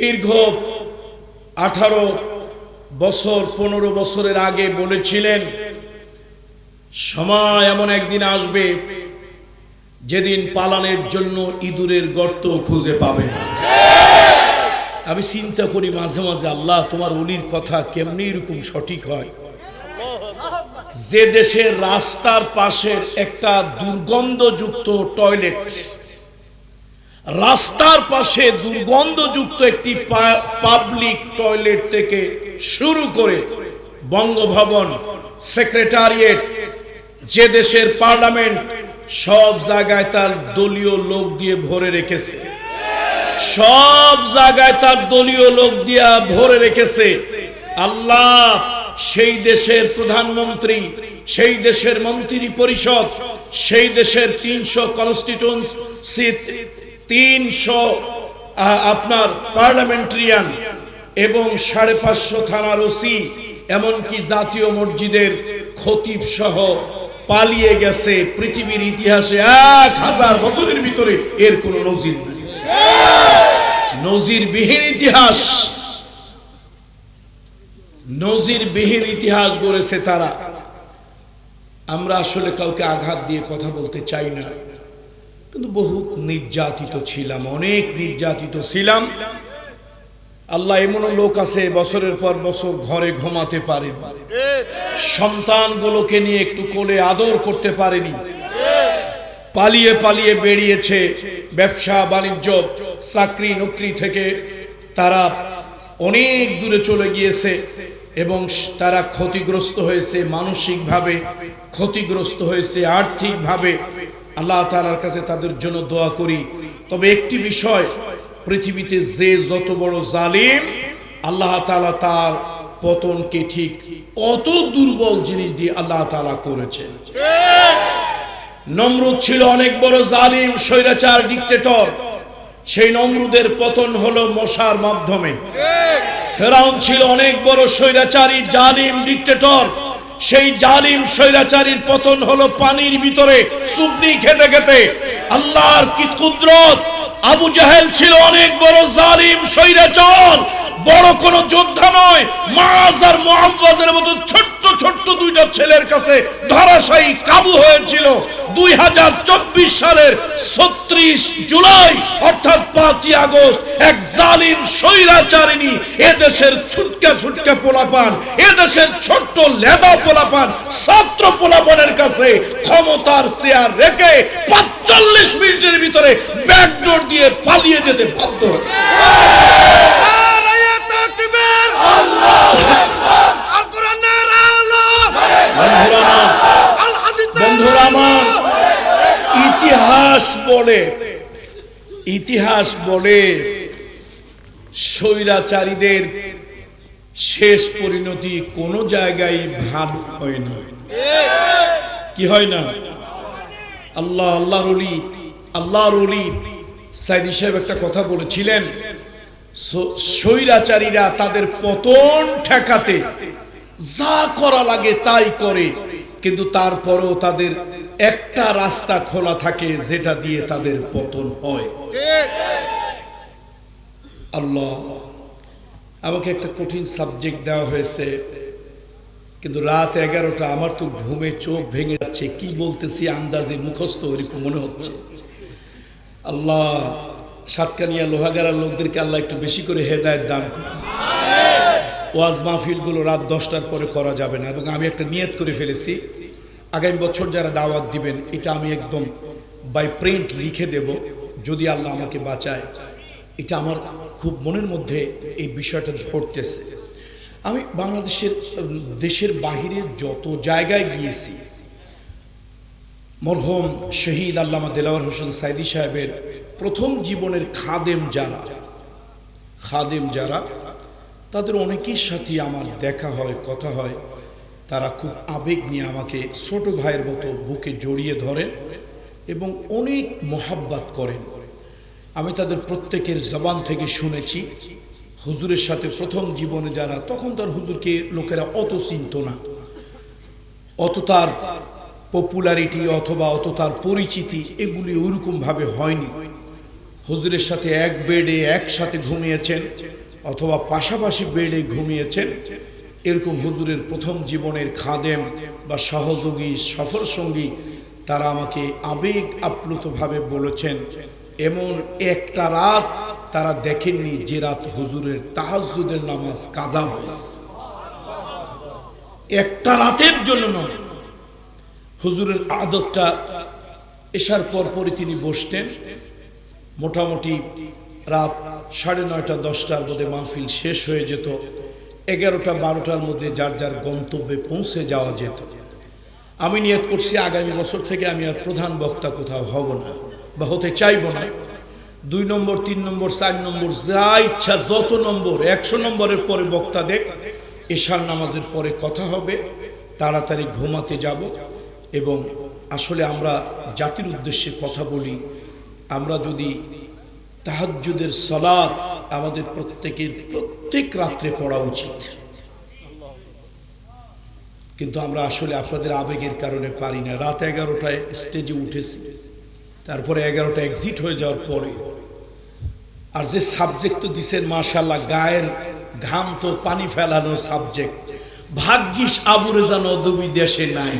দীর্ঘ আঠারো বছর, পনেরো বছরের আগে বলেছিলেন, সময় এমন একদিন আসবে যেদিন পালানের জন্য ইঁদুরের গর্ত খুঁজে পাবে না। আমি চিন্তা করি মাঝে মাঝে, আল্লাহ, তোমার অলির কথা কেমনি এরকম সঠিক হয়? যে দেশের রাস্তার পাশের একটা দুর্গন্ধযুক্ত টয়লেট রাস্তার পাশে দুর্গন্ধযুক্ত একটি পাবলিক টয়লেট থেকে শুরু করে বঙ্গভবন সেক্রেটারিয়েট যে দেশের পার্লামেন্ট সব জায়গায় তার দলীয় লোক দিয়ে ভরে রেখেছে। সব জায়গায় তার দলীয় লোক দিয়া ভরে রেখেছে। আল্লাহ, সেই দেশের প্রধানমন্ত্রী, সেই দেশের মন্ত্রী পরিষদ সেই দেশের তিনশো কনস্টিটিউন্সি আপনার পার্লামেন্টারিয়ান এবং সাড়ে পাঁচশো থানার ওসি, এমনকি জাতীয় মসজিদের খতিব সহ পালিয়ে গেছে পৃথিবীর ইতিহাসে এক হাজার বছরের ভিতরে। এর কোনো নজির নেই। নজিরবিহীন ইতিহাস। নজিরবিহীন ইতিহাস গড়েছে তারা। আমরা আসলে কাউকে আঘাত দিয়ে কথা বলতে চাই না। কিন্তু বহু নির্যাতিত ছিলাম, অনেক নির্যাতিত ছিলাম। আল্লাহ এমনও লোক আছে, বছরের পর বছর ঘরে ঘুমাতে পারে সন্তানগুলোকে নিয়ে একটু কোলে আদর করতে পারেনি। পালিয়ে পালিয়ে বেরিয়েছে ব্যবসা, বাণিজ্য, চাকরি, নকরি থেকে। তারা অনেক দূরে চলে গিয়েছে এবং তারা ক্ষতিগ্রস্ত হয়েছে, মানসিকভাবে ক্ষতিগ্রস্ত হয়েছে, আর্থিকভাবে আল্লাহ তালার কাছে তাদের জন্য দোয়া করি। তবে একটি বিষয়, পৃথিবীতে যে যত বড় জালিম, আল্লাহ তালা তার পতনকে ঠিক অত দুর্বল জিনিস দিয়ে আল্লাহ তালা করেছেন। নমরুদ ছিল অনেক বড় জালিম, স্বৈরাচার, ডিকটেটর। সেই নমরুদের পতন হলো মশার মাধ্যমে। ফেরাউন ছিল অনেক বড় স্বৈরাচারী, জালিম, ডিকটেটর। সেই জালিম স্বৈরাচারীর পতন হলো পানির ভিতরে সুবদি খেতে খেতে। আল্লাহর কি কুদরত? আবু জাহেল ছিল অনেক বড় জালিম স্বৈরাচার। বড় কোন যোদ্ধা নয়। মাজ আর মোহাম্মদের মতো ছোট্ট ছোট্ট দুইটা ছেলের কাছে ধরাশায়ী কাবু হয়েছিল। দুই হাজার চব্বিশ সালের ছত্রিশ জুলাই, অর্থাৎ পাঁচই আগস্ট, এক জালিম স্বৈরাচারিণী এদেশের ছুটকা ছুটকা পোলাপান, এদেশের ছোট্ট লেদা পোলাপান ছাত্র পোলাপানের কাছে ক্ষমতার চেয়ার রেখে পাঁচচল্লিশ মিনিটের ভিতরে ব্যাকডোর দিয়ে পালিয়ে যেতে বাধ্য হয়েছে। বন্ধুরা আমার ইতিহাস বলে ইতিহাস বলে স্বৈরাচারীদের শেষ পরিণতি কোন জায়গায় ভালো হয় না। কি হয় না? আল্লাহ আল্লাহর অলি আল্লাহর অলি সাইদি সাহেব একটা কথা বলেছিলেন। স্বৈরাচারীরা তাদের পতন ঠেকাতে যা করা লাগে তাই করে। কিন্তু তারপরেও তাদের একটা রাস্তা খোলা থাকে যেটা দিয়ে তাদের পতন হয়। আল্লাহ আমাকে একটা কঠিন সাবজেক্ট দেওয়া হয়েছে কিন্তু রাত এগারোটা আমার তো ঘুমে চোখ ভেঙে যাচ্ছে। কি বলতেছি আন্দাজে মুখস্থ ওইরকম মনে হচ্ছে। আল্লাহ সাতকানিয়া লোহাগারার লোকদেরকে আল্লাহ একটু বেশি করে হেদায়ত দান করুন। ওয়াজ মাহফিলগুলো রাত দশটার পরে করা যাবে না, এবং আমি একটা নিয়ত করে ফেলেছি। আগামী বছর যারা দাওয়াত দিবেন, এটা আমি একদম বাই প্রিন্ট লিখে দেব, যদি আল্লাহ আমাকে বাঁচায়। এটা আমার খুব মনের মধ্যে এই বিষয়টা ধরতেছে। আমি বাংলাদেশের, দেশের বাহিরে যত জায়গায় গিয়েছি, মরহম শহীদ আল্লামা দেলাওয়ার হোসেন সাইদি সাহেবের প্রথম জীবনের খাদেম যারা খাদেম যারা, তাদের অনেকের সাথে আমার দেখা হয়, কথা হয়। তারা খুব আবেগ নিয়ে আমাকে ছোট ভাইয়ের মতো বুকে জড়িয়ে ধরেন এবং অনেক মোহাব্বাত করেন। আমি তাদের প্রত্যেকের জবান থেকে শুনেছি, হুজুরের সাথে প্রথম জীবনে যারা, তখন তার হুজুরকে লোকেরা অত চিনত না। অত তার পপুলারিটি অথবা অত তার পরিচিতি এগুলি ওইরকমভাবে হয়নি। হুজুরের সাথে এক বেডে একসাথে ঘুমিয়েছেন অথবা পাশাপাশি বেডে ঘুমিয়েছেন, এরকম হুজুরের প্রথম জীবনের খাদেম বা সহযোগী সফর সঙ্গী তারা আমাকে আবেগ আপ্লুতভাবে বলেছেন। এমন একটা রাত তারা দেখেননি যে রাত হুজুরের তাহাজুদের নামাজ কাজা হয়েছে। একটা রাতের জন্য নয়। হুজুরের আদতটা এসার পরপরই তিনি বসতেন। মোটামুটি রাত সাড়ে নয়টা, দশটার মধ্যে মাহফিল শেষ হয়ে যেত। এগারোটা, বারোটার মধ্যে যার যার গন্তব্যে পৌঁছে যাওয়া যেত। আমি নিয়ত করছি আগামী বছর থেকে আমি আর প্রধান বক্তা কোথাও হব না বা হতে চাইব না। দুই নম্বর, তিন নম্বর, চার নম্বর, যা ইচ্ছা যত নম্বর, একশো নম্বরের পরে বক্তা দেখ। এশার নামাজের পরে কথা হবে, তাড়াতাড়ি ঘুমাতে যাব এবং আসলে আমরা জাতির উদ্দেশ্যে কথা বলি আমরা যদি তাহাজ্জুদের সালাত আমাদের প্রত্যেকের প্রত্যেক রাত্রে পড়া উচিত। কিন্তু আমরা আসলে আপনাদের আবেগের কারণে পারি না। রাত এগারোটায় স্টেজে উঠেছি, তারপরে এগারোটা এক্সিট হয়ে যাওয়ার পরে আর যে সাবজেক্ট তো দিছেন মাশাল্লাহ গায়ের ঘাম তো পানি ফেলানো সাবজেক্ট ভাগ্যিস আবুরে দুই দেশে নাই।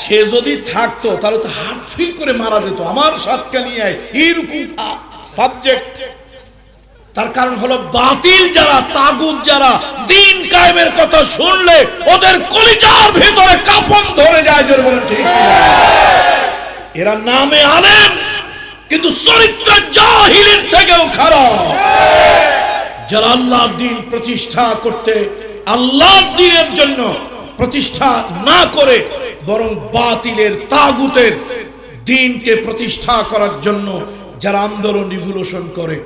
সে যদি থাকতো, তাহলে তো হার্ট ফিল করে মারা যেত। আমার সাতকা নিয়ে এরকম সাবজেক্ট তার কারণ হলো বাতিল যারা তাগুদ যারা, দিন কায়েমের কথা শুনলে ওদের কলিজার ভিতরে কাপন ধরে যায়, জোর বলেন ঠিক এরা নামে আলেন কিন্তু চরিত্র জাহিলের থেকেও খারাপ। যারা আল্লাহ দিন প্রতিষ্ঠা করতে আল্লাহ দিনের জন্য প্রতিষ্ঠা না করে বরং বাতিলের তাগুতের দিনকে প্রতিষ্ঠা করার জন্য যারা আন্দোলন রিভলিউশন করে